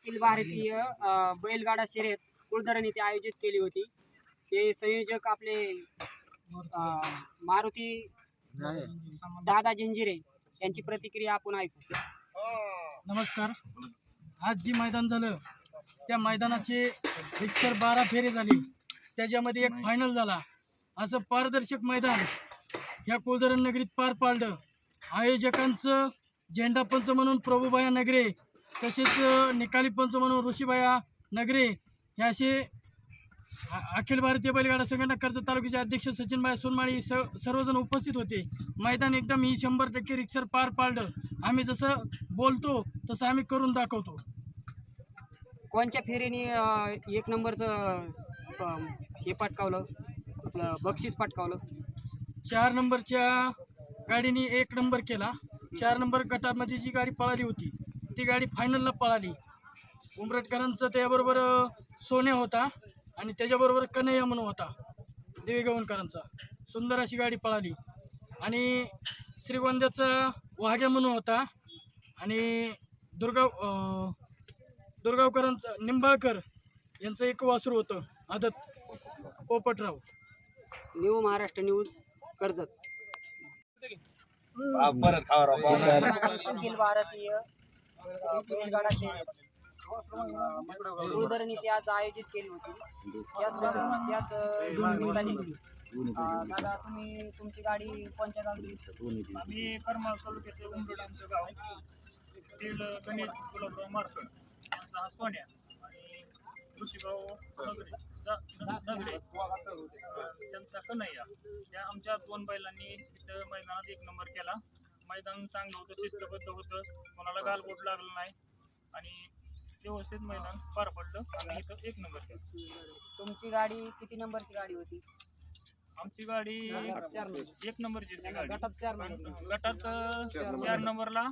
अखिल भारतीय बैलगाडा शर्यत कुळधरण येथे आयोजित केली होती. ते संयोजक आपले मारुती दादा जंजिरे यांची प्रतिक्रिया आपण ऐकू. नमस्कार. आज जे मैदान झालं त्या मैदानाचे एकतर बारा फेरे झाली. त्याच्यामध्ये एक फायनल झाला. असं पारदर्शक मैदान ह्या कुलधरण नगरीत पार पाडलं. आयोजकांचं झेंडापंच म्हणून प्रभूबाया नगरे तसेच निकाली पंच म्हणून ऋषीबाया नगरे हे असे अखिल भारतीय बैलगाडा संघटना कर्जत तालुक्याचे अध्यक्ष सचिनबाई सोनमाळी स सर्वजण उपस्थित होते. मैदान एकदम ही शंभर टक्के रिक्सर पार पाडलं. आम्ही जसं बोलतो तसं आम्ही करून दाखवतो. कोणत्या फेरीने एक नंबरचं हे पटकावलं? आपलं बक्षीस पटकावलं? चार नंबरच्या गाडीने एक नंबर केला. चार नंबर गटामध्ये जी गाडी पळाली होती ती गाडी फायनलला पळाली. उमरटकरांचं त्याबरोबर अ, सोन्या होता आणि त्याच्याबरोबर कन्हैया म्हणून होता देवीगवणकरांचा सुंदर अशी गाडी पळाली. आणि श्रीगोंद्याचा वाघ्या म्हणून होता आणि दुर्गाव दुर्गावकरांचं निंबाळकर यांचं एक वासरू होतं आदत Popatrao. New Maharashtra news Karjat. परत खावा राव, पाहुणे. अखिल भारतीय इथे आज आयोजित केली होती. त्याच त्याच निमित्ताने दादा तुम्ही तुमची गाडी कोणत्या गावी आम्ही करमाळ तालुक्याचे उमरड आमचं गाव तेल गणेश गुलाबराव मारकड यांचा हा सोन्या आणि ऋषीभाऊ नगरे त्यांचा कन्हैया. या आमच्या दोन बैलांनी तिथं मैदानात एक नंबर केला. मैदान चांगलं होतं शिस्तबद्ध होतं. कोणाला गालबोट लागलं नाही. आणि व्यवस्थित मैदान पार पडलं. आणि इथं एक नंबर केला. तुमची गाडी किती नंबरची गाडी होती? आमची गाडी एक नंबरची होती गाडी. गटात चार नंबरला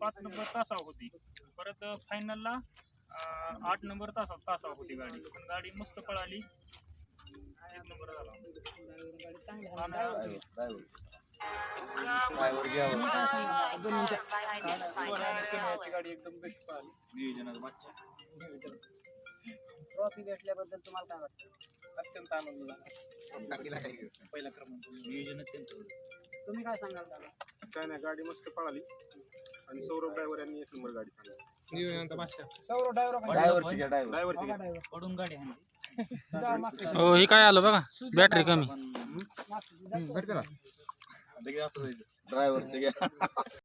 पाच नंबर तासावर होती. परत फायनलला आठ नंबर तासा तासावर होती गाडी. पण गाडी मस्त पळाली. एक नंबर झाला. ड्रायव्हर गाडी एकदम बेस्ट ट्रॉफी भेटल्याबद्दल तुम्हाला काय वाटतं? अत्यंत आनंद झाला. पहिला क्रमांक नियोजन अत्यंत तुम्ही काय सांगाल दादा? काय नाही गाडी मस्त पळाली. आणि सौरभ ड्रायव्हर यांनी एक नंबर गाडी चालवली सौरव ड्रायव्हर ड्रायव्हरची घ्या, ड्रायव्हर. ड्रायव्हरची घ्या. पडून गाडी. हो हे काय आलं बघा? बॅटरी कमी. ड्रायव्हरचे घ्या